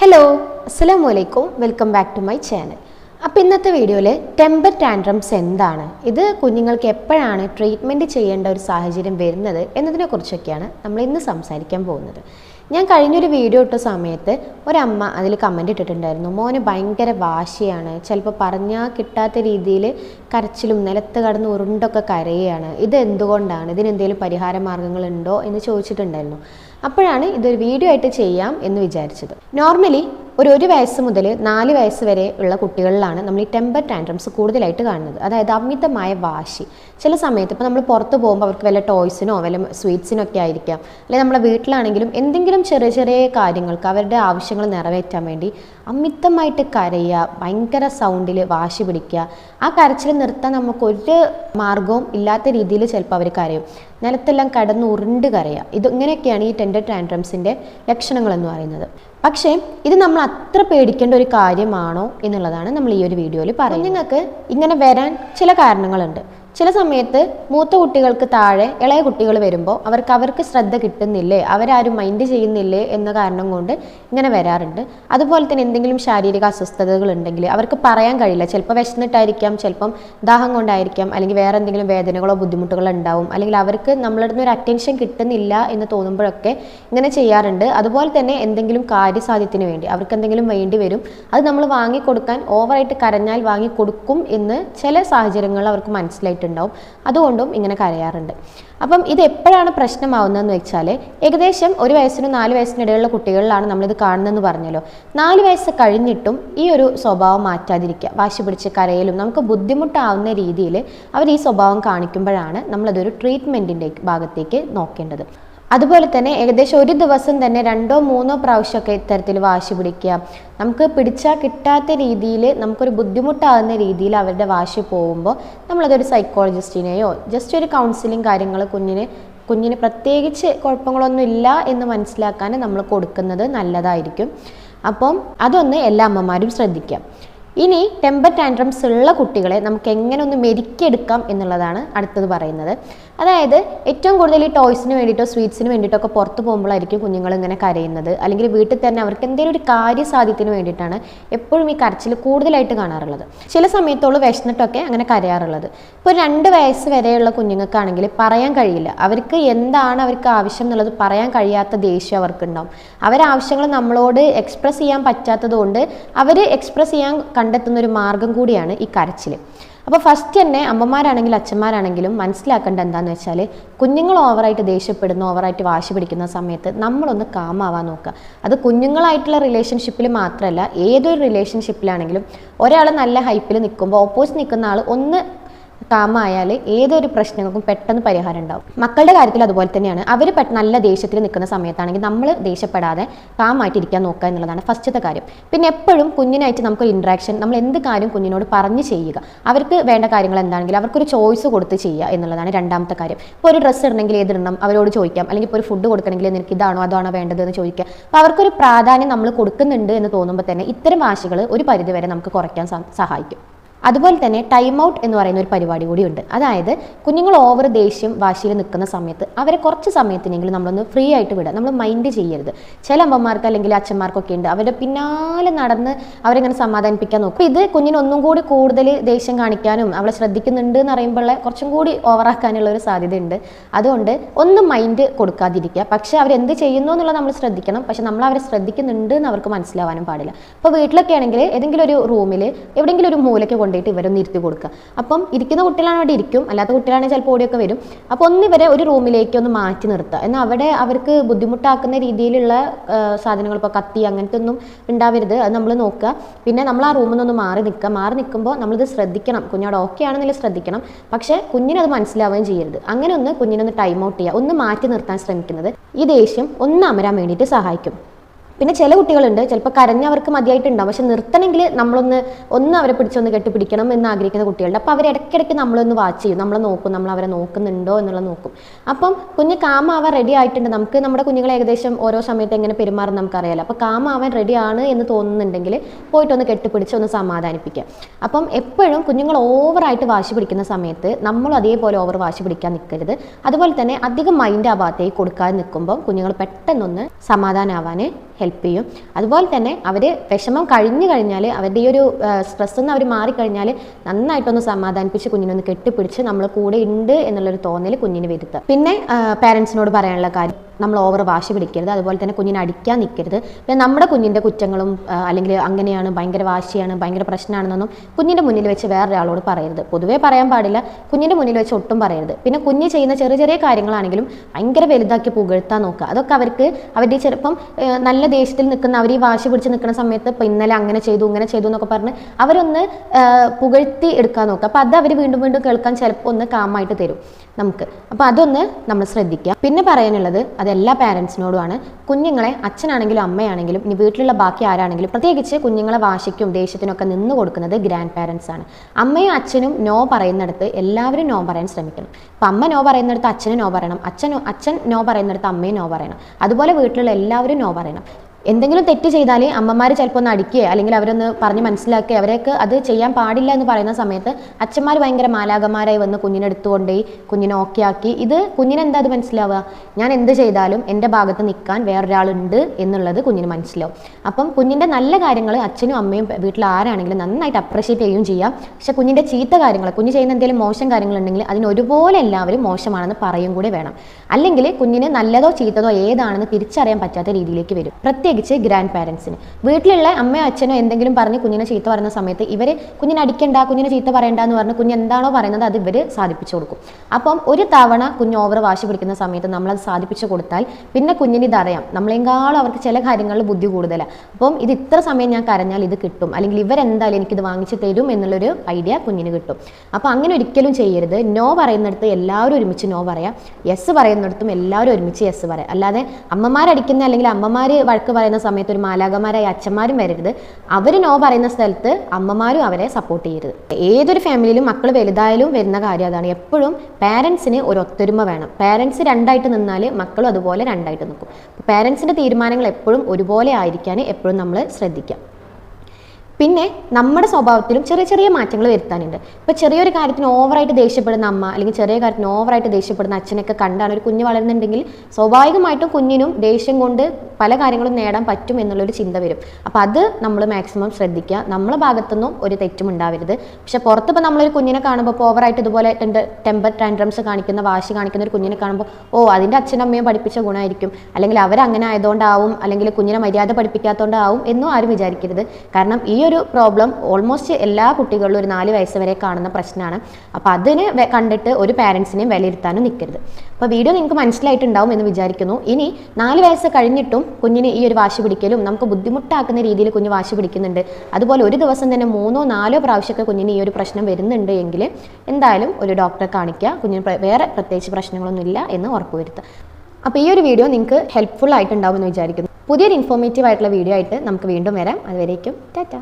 Hello അസ്സലാമു അലൈക്കും welcome back to my channel അപ്പോൾ ഇന്നത്തെ വീഡിയോയിൽ ടെമ്പർ ടാൻഡ്രംസ് എന്താണ്? ഇത് കുഞ്ഞുങ്ങൾക്ക് എപ്പോഴാണ് ട്രീറ്റ്മെന്റ് ചെയ്യേണ്ട ഒരു സാഹചര്യം വരുന്നത് എന്നതിനെക്കുറിച്ചൊക്കെയാണ് നമ്മൾ ഇന്ന് സംസാരിക്കാൻ പോകുന്നത്. ഞാൻ കഴിഞ്ഞൊരു വീഡിയോ ഇട്ട സമയത്ത് ഒരമ്മ അതിൽ കമന്റ് ഇട്ടിട്ടുണ്ടായിരുന്നു. മോന് ഭയങ്കര വാശിയാണ്. ചിലപ്പോൾ പറഞ്ഞാൽ കിട്ടാത്ത രീതിയിൽ കരച്ചിലും നിലത്ത് കടന്ന് ഉരുണ്ടൊക്കെ കരയുകയാണ്. ഇത് എന്തുകൊണ്ടാണ്? ഇതിനെന്തെങ്കിലും പരിഹാര മാർഗങ്ങളുണ്ടോ എന്ന് ചോദിച്ചിട്ടുണ്ടായിരുന്നു. അപ്പോഴാണ് ഇതൊരു വീഡിയോ ആയിട്ട് ചെയ്യാം എന്ന് വിചാരിച്ചത്. നോർമലി ഒരു ഒരു വയസ്സ് മുതൽ നാല് വയസ്സ് വരെ ഉള്ള കുട്ടികളിലാണ് നമ്മൾ ഈ ടെമ്പർ ടാൻഡ്രംസ് കൂടുതലായിട്ട് കാണുന്നത്. അതായത് അമിതമായ വാശി. ചില സമയത്ത് ഇപ്പോൾ നമ്മൾ പുറത്ത് പോകുമ്പോൾ അവർക്ക് വല്ല ടോയ്സിനോ വല്ല സ്വീറ്റ്സിനോ ഒക്കെ ആയിരിക്കാം. അല്ലെങ്കിൽ നമ്മളെ വീട്ടിലാണെങ്കിലും എന്തെങ്കിലും ചെറിയ ചെറിയ കാര്യങ്ങൾക്ക് അവരുടെ ആവശ്യങ്ങൾ നിറവേറ്റാൻ വേണ്ടി അമിതമായിട്ട് കരയുക ഭയങ്കര സൗണ്ടിൽ വാശി പിടിക്കുക ആ കരച്ചിൽ നിർത്താൻ നമുക്ക് ഒരു മാർഗവും ഇല്ലാത്ത രീതിയിൽ ചിലപ്പോൾ അവർ കരയും. നിലത്തെല്ലാം കടന്ന് ഉരുണ്ട് കരയുക ഇത് ഇങ്ങനെയൊക്കെയാണ് ഈ ടെൻഡർ ടാൻഡ്രംസിന്റെ ലക്ഷണങ്ങൾ എന്ന് പറയുന്നത്. പക്ഷേ ഇത് നമ്മൾ അത്ര പേടിക്കേണ്ട ഒരു കാര്യമാണോ എന്നുള്ളതാണ് നമ്മൾ ഈ ഒരു വീഡിയോയിൽ പറയുന്നത്. നിങ്ങൾക്ക് ഇങ്ങനെ വരാൻ ചില കാരണങ്ങളുണ്ട്. ചില സമയത്ത് മൂത്ത കുട്ടികൾക്ക് താഴെ ഇളയ കുട്ടികൾ വരുമ്പോൾ അവർക്ക് അവർക്ക് ശ്രദ്ധ കിട്ടുന്നില്ലേ? അവരാരും മൈൻഡ് ചെയ്യുന്നില്ലേ? എന്ന കാരണം കൊണ്ട് ഇങ്ങനെ വരാറുണ്ട്. അതുപോലെ തന്നെ എന്തെങ്കിലും ശാരീരിക അസ്വസ്ഥതകൾ ഉണ്ടെങ്കിൽ അവർക്ക് പറയാൻ കഴിയില്ല. ചിലപ്പോൾ വിശന്നിട്ടായിരിക്കാം ചിലപ്പം ദാഹം കൊണ്ടായിരിക്കാം അല്ലെങ്കിൽ വേറെ എന്തെങ്കിലും വേദനകളോ ബുദ്ധിമുട്ടുകളോ ഉണ്ടാവും. അല്ലെങ്കിൽ അവർക്ക് നമ്മളുടെ ഒരു അറ്റൻഷൻ കിട്ടുന്നില്ല എന്ന് തോന്നുമ്പോഴൊക്കെ ഇങ്ങനെ ചെയ്യാറുണ്ട്. അതുപോലെ തന്നെ എന്തെങ്കിലും കാര്യസാധ്യത്തിന് വേണ്ടി അവർക്ക് എന്തെങ്കിലും വേണ്ടി വരും. അത് നമ്മൾ വാങ്ങിക്കൊടുക്കാൻ ഓവറായിട്ട് കരഞ്ഞാൽ വാങ്ങിക്കൊടുക്കും എന്ന് ചില സാഹചര്യങ്ങൾ അവർക്ക് മനസ്സിലായിട്ടുണ്ടാവും അതുകൊണ്ടും ഇങ്ങനെ കരയാറുണ്ട്. അപ്പം ഇത് എപ്പോഴാണ് പ്രശ്നമാവുന്നതെന്ന് വെച്ചാൽ ഏകദേശം ഒരു വയസ്സിനും നാല് വയസ്സിനിടയിലുള്ള കുട്ടികളിലാണ് നമ്മളിത് കാണുന്നതെന്ന് പറഞ്ഞല്ലോ. നാല് വയസ്സ് കഴിഞ്ഞിട്ടും ഈ ഒരു സ്വഭാവം മാറ്റാതിരിക്കുക. വാശി പിടിച്ച് കരയിലും നമുക്ക് ബുദ്ധിമുട്ടാവുന്ന രീതിയിൽ അവർ ഈ സ്വഭാവം കാണിക്കുമ്പോഴാണ് നമ്മളതൊരു ട്രീറ്റ്മെന്റിന്റെ ഭാഗത്തേക്ക് നോക്കേണ്ടത്. അതുപോലെ തന്നെ ഏകദേശം ഒരു ദിവസം തന്നെ രണ്ടോ മൂന്നോ പ്രാവശ്യമൊക്കെ ഇത്തരത്തിൽ വാശി പിടിക്കുക. നമുക്ക് പിടിച്ചാൽ കിട്ടാത്ത രീതിയിൽ നമുക്കൊരു ബുദ്ധിമുട്ടാകുന്ന രീതിയിൽ അവരുടെ വാശി പോകുമ്പോൾ നമ്മളതൊരു സൈക്കോളജിസ്റ്റിനെയോ ജസ്റ്റ് ഒരു കൗൺസിലിംഗ് കാര്യങ്ങൾ കുഞ്ഞിന് കുഞ്ഞിന് പ്രത്യേകിച്ച് കുഴപ്പങ്ങളൊന്നും ഇല്ല എന്ന് മനസ്സിലാക്കാൻ നമ്മൾ കൊടുക്കുന്നത് നല്ലതായിരിക്കും. അപ്പം അതൊന്ന് എല്ലാ അമ്മമാരും ശ്രദ്ധിക്കാം ഇനി ടെമ്പർ ടാൻഡ്രംസ് ഉള്ള കുട്ടികളെ നമുക്ക് എങ്ങനെ ഒന്ന് മെരുക്കിയെടുക്കാം എന്നുള്ളതാണ് അടുത്തത് പറയുന്നത്. അതായത് ഏറ്റവും കൂടുതൽ ഈ ടോയ്സിന് വേണ്ടിയിട്ടോ സ്വീറ്റ്സിന് വേണ്ടിയിട്ടോ ഒക്കെ പുറത്ത് പോകുമ്പോഴായിരിക്കും കുഞ്ഞുങ്ങൾ ഇങ്ങനെ കരയുന്നത്. അല്ലെങ്കിൽ വീട്ടിൽ തന്നെ അവർക്ക് എന്തെങ്കിലും ഒരു കാര്യസാധ്യത്തിന് വേണ്ടിയിട്ടാണ് എപ്പോഴും ഈ കരച്ചിൽ കൂടുതലായിട്ട് കാണാറുള്ളത്. ചില സമയത്തോളം വിശന്നിട്ടൊക്കെ അങ്ങനെ കരയാറുള്ളത്. ഇപ്പോൾ രണ്ട് വയസ്സ് വരെയുള്ള കുഞ്ഞുങ്ങൾക്കാണെങ്കിൽ പറയാൻ കഴിയില്ല. അവർക്ക് എന്താണ് അവർക്ക് ആവശ്യം എന്നുള്ളത് പറയാൻ കഴിയാത്ത ദേഷ്യം അവർക്കുണ്ടാവും. അവരാവശ്യങ്ങൾ നമ്മളോട് എക്സ്പ്രസ് ചെയ്യാൻ പറ്റാത്തത് കൊണ്ട് അവർ എക്സ്പ്രസ് ചെയ്യാൻ കണ്ടെത്തുന്ന ഒരു മാർഗം കൂടിയാണ് ഈ കരച്ചിൽ അപ്പോൾ ഫസ്റ്റ് തന്നെ അമ്മമാരാണെങ്കിലും അച്ഛന്മാരാണെങ്കിലും മനസ്സിലാക്കേണ്ട എന്താണെന്ന് വെച്ചാൽ കുഞ്ഞുങ്ങൾ ഓവറായിട്ട് ദേഷ്യപ്പെടുന്ന ഓവറായിട്ട് വാശി പിടിക്കുന്ന സമയത്ത് നമ്മളൊന്ന് കാമാവാൻ നോക്കുക. അത് കുഞ്ഞുങ്ങളായിട്ടുള്ള റിലേഷൻഷിപ്പിൽ മാത്രമല്ല ഏതൊരു റിലേഷൻഷിപ്പിലാണെങ്കിലും ഒരാൾ നല്ല ഹൈപ്പിൽ നിൽക്കുമ്പോൾ ഓപ്പോസിറ്റ് നിൽക്കുന്ന ആൾ ഒന്ന് കാമായാൽ ഏതൊരു പ്രശ്നങ്ങൾക്കും പെട്ടെന്ന് പരിഹാരം ഉണ്ടാവും. മക്കളുടെ കാര്യത്തിൽ അതുപോലെ തന്നെയാണ്. അവർ നല്ല ദേഷ്യത്തിൽ നിൽക്കുന്ന സമയത്താണെങ്കിൽ നമ്മൾ ദേഷ്യപ്പെടാതെ കാമായിട്ടിരിക്കാൻ നോക്കുക എന്നുള്ളതാണ് ഫസ്റ്റത്തെ കാര്യം. പിന്നെ എപ്പോഴും കുഞ്ഞിനായിട്ട് നമുക്കൊരു ഇൻട്രാക്ഷൻ നമ്മൾ എന്ത് കാര്യം കുഞ്ഞിനോട് പറഞ്ഞ് ചെയ്യുക. അവർക്ക് വേണ്ട കാര്യങ്ങൾ എന്താണെങ്കിലും അവർക്കൊരു ചോയ്സ് കൊടുത്ത് ചെയ്യുക എന്നുള്ളതാണ് രണ്ടാമത്തെ കാര്യം. ഇപ്പോൾ ഒരു ഡ്രസ്സ് ഇടണമെങ്കിൽ ഏതിടണം അവരോട് ചോദിക്കാം. അല്ലെങ്കിൽ ഇപ്പോൾ ഒരു ഫുഡ് കൊടുക്കണമെങ്കിൽ നിനക്ക് ഇതാണോ അതാണോ വേണ്ടത് എന്ന് ചോദിക്കുക. അപ്പോൾ അവർക്കൊരു പ്രാധാന്യം നമ്മൾ കൊടുക്കുന്നുണ്ട് എന്ന് തോന്നുമ്പോൾ തന്നെ ഇത്തരം വാശികൾ ഒരു പരിധിവരെ നമുക്ക് കുറയ്ക്കാൻ സഹായിക്കും. അതുപോലെ തന്നെ ടൈം ഔട്ട് എന്ന് പറയുന്ന ഒരു പരിപാടി കൂടിയുണ്ട്. അതായത് കുഞ്ഞുങ്ങൾ ഓവർ ദേഷ്യം വാശിയിൽ നിൽക്കുന്ന സമയത്ത് അവരെ കുറച്ച് സമയത്തിനെങ്കിലും നമ്മളൊന്ന് ഫ്രീ ആയിട്ട് വിടുക നമ്മൾ മൈൻഡ് ചെയ്യരുത്. ചില അമ്മമാർക്ക് അല്ലെങ്കിൽ അച്ഛന്മാർക്കൊക്കെ ഉണ്ട്. അവരുടെ പിന്നാലെ നടന്ന് അവരെങ്ങനെ സമാധാനിപ്പിക്കാൻ നോക്കും. ഇത് കുഞ്ഞിന് ഒന്നും കൂടി കൂടുതൽ ദേഷ്യം കാണിക്കാനും അവളെ ശ്രദ്ധിക്കുന്നുണ്ട് എന്ന് പറയുമ്പോൾ കുറച്ചും കൂടി ഓവറാക്കാനുള്ള ഒരു സാധ്യതയുണ്ട്. അതുകൊണ്ട് ഒന്ന് മൈൻഡ് കൊടുക്കാതിരിക്കുക. പക്ഷെ അവരെന്ത് ചെയ്യുന്നു എന്നുള്ളത് നമ്മൾ ശ്രദ്ധിക്കണം. പക്ഷെ നമ്മൾ അവരെ ശ്രദ്ധിക്കുന്നുണ്ട് എന്ന് അവർക്ക് മനസ്സിലാവാനും പാടില്ല. അപ്പോൾ വീട്ടിലൊക്കെ ആണെങ്കിൽ ഏതെങ്കിലും ഒരു റൂമിൽ എവിടെയെങ്കിലും ഒരു മൂലയ്ക്ക് കൊണ്ടുപോയിട്ട് ഇവരൊന്ന് ഇരുത്തി കൊടുക്കുക അപ്പം ഇരിക്കുന്ന കുട്ടികളാണ് അവിടെ ഇരിക്കും. അല്ലാത്ത കുട്ടികളാണെങ്കിൽ ചിലപ്പോൾ ഓടിയൊക്കെ വരും. അപ്പോൾ ഒന്ന് ഇവരെ ഒരു റൂമിലേക്ക് ഒന്ന് മാറ്റി നിർത്തുക എന്നാൽ അവിടെ അവർക്ക് ബുദ്ധിമുട്ടാക്കുന്ന രീതിയിലുള്ള സാധനങ്ങൾ ഇപ്പോൾ കത്തി അങ്ങനത്തെ ഒന്നും ഉണ്ടാവരുത്. അത് നമ്മൾ നോക്കുക പിന്നെ നമ്മൾ ആ റൂമിൽ നിന്നൊന്ന് മാറി നിൽക്കുക മാറി നിൽക്കുമ്പോൾ നമ്മളിത് ശ്രദ്ധിക്കണം. കുഞ്ഞോട് ഓക്കെ ആണെന്നില്ല ശ്രദ്ധിക്കണം. പക്ഷേ കുഞ്ഞിനത് മനസ്സിലാവുകയും ചെയ്യരുത്. അങ്ങനെ ഒന്ന് കുഞ്ഞിനൊന്ന് ടൈം ഔട്ട് ചെയ്യുക ഒന്ന് മാറ്റി നിർത്താൻ ശ്രമിക്കുന്നത് ഈ ദേഷ്യം ഒന്ന് അമരാൻ വേണ്ടിയിട്ട് സഹായിക്കും. പിന്നെ ചില കുട്ടികളുണ്ട് ചിലപ്പോൾ കരഞ്ഞ് അവർക്ക് മതിയായിട്ടുണ്ടാവും. പക്ഷെ നിർത്തണമെങ്കിൽ നമ്മളൊന്ന് ഒന്ന് അവരെ പിടിച്ചൊന്ന് കെട്ടിപ്പിടിക്കണം എന്ന് ആഗ്രഹിക്കുന്ന കുട്ടികളുണ്ട്. അപ്പോൾ അവർ ഇടയ്ക്കിടയ്ക്ക് നമ്മളൊന്ന് വാച്ച് ചെയ്യും. നമ്മളെ നോക്കും നമ്മൾ അവരെ നോക്കുന്നുണ്ടോ എന്നുള്ളത് നോക്കും. അപ്പം കുഞ്ഞ് കാമാവാൻ റെഡി ആയിട്ടുണ്ട്. നമുക്ക് നമ്മുടെ കുഞ്ഞുങ്ങളെ ഏകദേശം ഓരോ സമയത്ത് എങ്ങനെ പെരുമാറും നമുക്കറിയാലോ. അപ്പോൾ കാമാവാൻ റെഡിയാണ് എന്ന് തോന്നുന്നുണ്ടെങ്കിൽ പോയിട്ടൊന്ന് കെട്ടിപ്പിടിച്ച് ഒന്ന് സമാധാനിപ്പിക്കുക. അപ്പം എപ്പോഴും കുഞ്ഞുങ്ങൾ ഓവറായിട്ട് വാശി പിടിക്കുന്ന സമയത്ത് നമ്മൾ അതേപോലെ ഓവർ വാശി പിടിക്കാൻ നിൽക്കരുത്. അതുപോലെ തന്നെ അധികം മൈൻഡ് ആ ഭാഗത്തേക്ക് കൊടുക്കാതെ നിൽക്കുമ്പോൾ കുഞ്ഞുങ്ങൾ പെട്ടെന്നൊന്ന് സമാധാനമാവാൻ ഹെൽപ്പ് ചെയ്യും. അതുപോലെ തന്നെ അവർ വിഷമം കഴിഞ്ഞു കഴിഞ്ഞാൽ അവരുടെ ഈ ഒരു സ്ട്രെസ് നിന്ന് അവർ മാറിക്കഴിഞ്ഞാൽ നന്നായിട്ടൊന്ന് സമാധാനിപ്പിച്ച് കുഞ്ഞിനൊന്ന് കെട്ടിപ്പിടിച്ച് നമ്മൾ കൂടെ ഉണ്ട് എന്നുള്ളൊരു തോന്നൽ കുഞ്ഞിന് വരുത്തുക പിന്നെ പാരൻസിനോട് പറയാനുള്ള കാര്യം. നമ്മൾ ഓവർ വാശി പിടിക്കരുത്. അതുപോലെ തന്നെ കുഞ്ഞിനെ അടിക്കാൻ നിൽക്കരുത്. പിന്നെ നമ്മുടെ കുഞ്ഞിന്റെ കുറ്റങ്ങളും അല്ലെങ്കിൽ അങ്ങനെയാണ് ഭയങ്കര വാശിയാണ് ഭയങ്കര പ്രശ്നമാണെന്നൊന്നും കുഞ്ഞിന്റെ മുന്നിൽ വെച്ച് വേറൊരാളോട് പറയരുത്. പൊതുവേ പറയാൻ പാടില്ല കുഞ്ഞിന്റെ മുന്നിൽ വെച്ച് ഒട്ടും പറയരുത്. പിന്നെ കുഞ്ഞ് ചെയ്യുന്ന ചെറിയ ചെറിയ കാര്യങ്ങളാണെങ്കിലും ഭയങ്കര വലുതാക്കി പുകഴ്ത്താൻ നോക്കുക. അതൊക്കെ അവർക്ക് അവരുടെ ചെറുപ്പം നല്ല ദേഷ്യത്തിൽ നിൽക്കുന്ന അവർ ഈ വാശി പിടിച്ച് നിൽക്കുന്ന സമയത്ത് ഇപ്പം ഇന്നലെ അങ്ങനെ ചെയ്തു ഇങ്ങനെ ചെയ്തു എന്നൊക്കെ പറഞ്ഞ് അവരൊന്ന് പുകഴ്ത്തി എടുക്കാൻ നോക്കുക. അപ്പോൾ അത് അവർ വീണ്ടും വീണ്ടും കേൾക്കാൻ ചിലപ്പോൾ ഒന്ന് കാമായിട്ട് തരും നമുക്ക്. അപ്പോൾ അതൊന്ന് നമ്മൾ ശ്രദ്ധിക്കുക. പിന്നെ പറയാനുള്ളത് അത് എല്ലാ പാരൻസിനോടുമാണ് കുഞ്ഞുങ്ങളെ അച്ഛനാണെങ്കിലും അമ്മയാണെങ്കിലും ഇനി വീട്ടിലുള്ള ബാക്കി ആരാണെങ്കിലും പ്രത്യേകിച്ച് കുഞ്ഞുങ്ങളെ വാശിക്കും ദേഷ്യത്തിനൊക്കെ നിന്ന് കൊടുക്കുന്നത് ഗ്രാൻഡ് പാരൻസ് ആണ്. അമ്മയും അച്ഛനും നോ പറയുന്നിടത്ത് എല്ലാവരും നോ പറയാൻ ശ്രമിക്കണം. അപ്പം അമ്മ നോ പറയുന്നിടത്ത് അച്ഛന് നോ പറയണം. അച്ഛൻ അച്ഛൻ നോ പറയുന്നിടത്ത് അമ്മയും നോ പറയണം. അതുപോലെ വീട്ടിലുള്ള എല്ലാവരും നോ പറയണം. എന്തെങ്കിലും തെറ്റ് ചെയ്താൽ അമ്മമാർ ചിലപ്പോൾ ഒന്ന് അടിക്കുകയോ അല്ലെങ്കിൽ അവരൊന്ന് പറഞ്ഞ് മനസ്സിലാക്കി. അവരെയൊക്കെ അത് ചെയ്യാൻ പാടില്ല എന്ന് പറയുന്ന സമയത്ത് അച്ഛന്മാർ ഭയങ്കര മാലാകന്മാരായി വന്ന് കുഞ്ഞിനെ എടുത്തുകൊണ്ടുപോയി കുഞ്ഞിനെ ഓക്കെ ആക്കി. ഇത് കുഞ്ഞിനെന്താ അത് മനസ്സിലാവുക? ഞാൻ എന്ത് ചെയ്താലും എന്റെ ഭാഗത്ത് നിൽക്കാൻ വേറൊരാളുണ്ട് എന്നുള്ളത് കുഞ്ഞിന് മനസ്സിലാവും. അപ്പം കുഞ്ഞിന്റെ നല്ല കാര്യങ്ങൾ അച്ഛനും അമ്മയും വീട്ടിൽ ആരാണെങ്കിലും നന്നായിട്ട് അപ്രിഷ്യേറ്റ് ചെയ്യുകയും ചെയ്യാം. പക്ഷേ കുഞ്ഞിന്റെ ചീത്ത കാര്യങ്ങൾ കുഞ്ഞ് ചെയ്യുന്ന എന്തെങ്കിലും മോശം കാര്യങ്ങളുണ്ടെങ്കിൽ അതിന് ഒരുപോലെ എല്ലാവരും മോശമാണെന്ന് പറയും കൂടെ വേണം. അല്ലെങ്കിൽ കുഞ്ഞിന് നല്ലതോ ചീത്തതോ ഏതാണെന്ന് തിരിച്ചറിയാൻ പറ്റാത്ത രീതിയിലേക്ക് വരും. പ്രത്യേകിച്ച് ഗ്രാൻഡ് പാരൻസിന് വീട്ടിലുള്ള അമ്മയോ അച്ഛനോ എന്തെങ്കിലും പറഞ്ഞ് കുഞ്ഞിനെ ചീത്ത പറയുന്ന സമയത്ത് ഇവർ കുഞ്ഞിനെ അടിക്കണ്ട കുഞ്ഞിനെ ചീത്ത പറയണ്ട എന്ന് പറഞ്ഞ് കുഞ്ഞ് എന്താണോ പറയുന്നത് അത് ഇവർ സാധിപ്പിച്ചു കൊടുക്കും. അപ്പം ഒരു തവണ കുഞ്ഞ് ഓവർ വാശി പിടിക്കുന്ന സമയത്ത് നമ്മളത് സാധിപ്പിച്ചു കൊടുത്താൽ പിന്നെ കുഞ്ഞിന് ഇതറിയാം. നമ്മളെങ്കാളും അവർക്ക് ചില കാര്യങ്ങളിൽ ബുദ്ധി കൂടുതലാണ് അപ്പം ഇത് ഇത്ര സമയം ഞാൻ കരഞ്ഞാൽ ഇത് കിട്ടും. അല്ലെങ്കിൽ ഇവരെന്തായാലും എനിക്കിത് വാങ്ങിച്ച് തരും എന്നുള്ളൊരു ഐഡിയ കുഞ്ഞിന് കിട്ടും. അപ്പോൾ അങ്ങനെ ഒരിക്കലും ചെയ്യരുത്. നോ പറയുന്നിടത്ത് എല്ലാവരും ഒരുമിച്ച് നോ പറയാം. യെസ് പറയുന്നിടത്തും എല്ലാവരും ഒരുമിച്ച് യെസ് പറയാം. അല്ലാതെ അമ്മമാരടിക്കുന്ന അല്ലെങ്കിൽ അമ്മമാർ വഴക്ക് പറയുന്ന സമയത്ത് ഒരു മാലാകമാരായ അച്ഛന്മാരും വരരുത്. അവർ നോ പറയുന്ന സ്ഥലത്ത് അമ്മമാരും അവരെ സപ്പോർട്ട് ചെയ്യരുത്. ഏതൊരു ഫാമിലിയിലും മക്കൾ വലുതായാലും വരുന്ന കാര്യം അതാണ്. എപ്പോഴും പാരൻസിന് ഒരു ഒത്തൊരുമ വേണം. പാരൻസ് രണ്ടായിട്ട് നിന്നാൽ മക്കളും അതുപോലെ രണ്ടായിട്ട് നിൽക്കും പാരൻസിന്റെ തീരുമാനങ്ങൾ എപ്പോഴും ഒരുപോലെ ആയിരിക്കാൻ എപ്പോഴും നമ്മൾ ശ്രദ്ധിക്കാം. പിന്നെ നമ്മുടെ സ്വഭാവത്തിലും ചെറിയ ചെറിയ മാറ്റങ്ങൾ വരുത്താനുണ്ട്. ഇപ്പോൾ ചെറിയൊരു കാര്യത്തിന് ഓവറായിട്ട് ദേഷ്യപ്പെടുന്ന അമ്മ അല്ലെങ്കിൽ ചെറിയ കാര്യത്തിന് ഓവറായിട്ട് ദേഷ്യപ്പെടുന്ന അച്ഛനൊക്കെ കണ്ടാണ് ഒരു കുഞ്ഞ് വളരുന്നുണ്ടെങ്കിൽ സ്വാഭാവികമായിട്ടും കുഞ്ഞിനും ദേഷ്യം കൊണ്ട് പല കാര്യങ്ങളും നേടാൻ പറ്റും എന്നുള്ളൊരു ചിന്ത വരും. അപ്പോൾ അത് നമ്മൾ മാക്സിമം ശ്രദ്ധിക്കുക. നമ്മളെ ഭാഗത്തുനിന്നും ഒരു തെറ്റും ഉണ്ടാവരുത്. പക്ഷെ പുറത്തിപ്പോൾ നമ്മളൊരു കുഞ്ഞിനെ കാണുമ്പോൾ ഇപ്പോൾ ഓവറായിട്ട് ഇതുപോലെ ടെമ്പർ ടാൻഡ്രംസ് കാണിക്കുന്ന വാശി കാണിക്കുന്ന ഒരു കുഞ്ഞിനെ കാണുമ്പോൾ ഓ അതിന്റെ അച്ഛനും അമ്മയും പഠിപ്പിച്ച ഗുണമായിരിക്കും. അല്ലെങ്കിൽ അവരങ്ങനെ ആയതുകൊണ്ടാവും അല്ലെങ്കിൽ കുഞ്ഞിനെ മര്യാദ പഠിപ്പിക്കാത്തതുകൊണ്ടാവും എന്നും ആരും വിചാരിക്കരുത്. കാരണം ഈ ഒരു പ്രോബ്ലം ഓൾമോസ്റ്റ് എല്ലാ കുട്ടികളിലും ഒരു നാല് വയസ്സ് വരെ കാണുന്ന പ്രശ്നമാണ്. അപ്പോൾ അതിന് കണ്ടിട്ട് ഒരു പാരൻസിനെയും വിലയിരുത്താനും നിൽക്കരുത് അപ്പോൾ വീഡിയോ നിങ്ങൾക്ക് മനസ്സിലായിട്ടുണ്ടാവും എന്ന് വിചാരിക്കുന്നു. ഇനി നാല് വയസ്സ് കഴിഞ്ഞിട്ടും കുഞ്ഞിന് ഈ ഒരു വാശി പിടിക്കലും നമുക്ക് ബുദ്ധിമുട്ടാക്കുന്ന രീതിയിൽ കുഞ്ഞ് വാശി പിടിക്കുന്നുണ്ട്. അതുപോലെ ഒരു ദിവസം തന്നെ മൂന്നോ നാലോ പ്രാവശ്യമൊക്കെ കുഞ്ഞിന് ഈ ഒരു പ്രശ്നം വരുന്നുണ്ട് എങ്കിൽ എന്തായാലും ഒരു ഡോക്ടറെ കാണിക്കുക. കുഞ്ഞിന് വേറെ പ്രത്യേകിച്ച് പ്രശ്നങ്ങളൊന്നുമില്ല എന്ന് ഉറപ്പുവരുത്തുക. അപ്പോൾ ഈ ഒരു വീഡിയോ നിങ്ങൾക്ക് ഹെൽപ്ഫുൾ ആയിട്ടുണ്ടാവും എന്ന് വിചാരിക്കുന്നു. പുതിയൊരു ഇൻഫോർമേറ്റീവ് ആയിട്ടുള്ള വീഡിയോ ആയിട്ട് നമുക്ക് വീണ്ടും വരാം. അതുവരേക്കും ടാറ്റ.